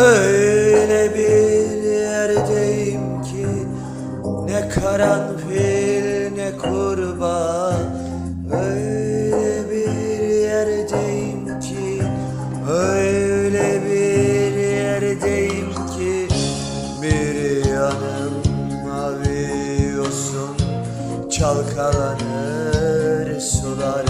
Öyle bir yerdeyim ki Ne karanfil ne kurbağa Öyle bir yerdeyim ki Öyle bir yerdeyim ki Bir yanım mavi yosun Çalkalanır sularda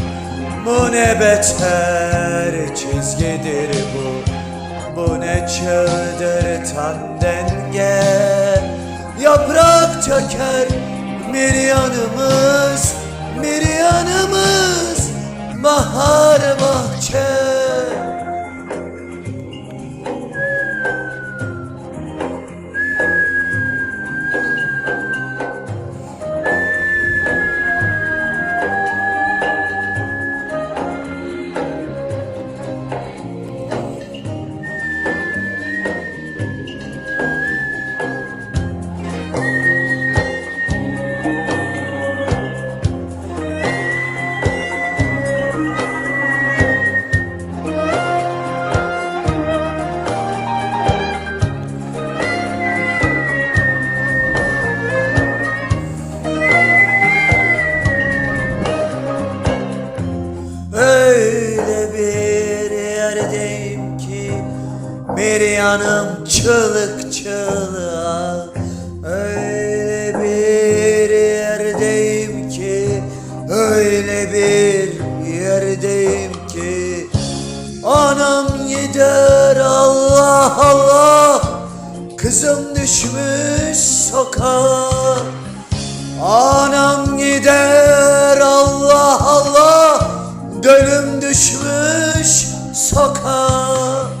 Bu ne beter çizgidir bu. Bu ne çıldırtan denge. Yaprak çöker bir yanımız Bir yanımız bahar bahçe Bir yanım çığlık çığlığa. Öyle bir yerdeyim ki Öyle bir yerdeyim ki. Anam gider Allah Allah Kızım düşmüş sokağa. Anam gider Allah Allah Dölüm düşmüş sokağa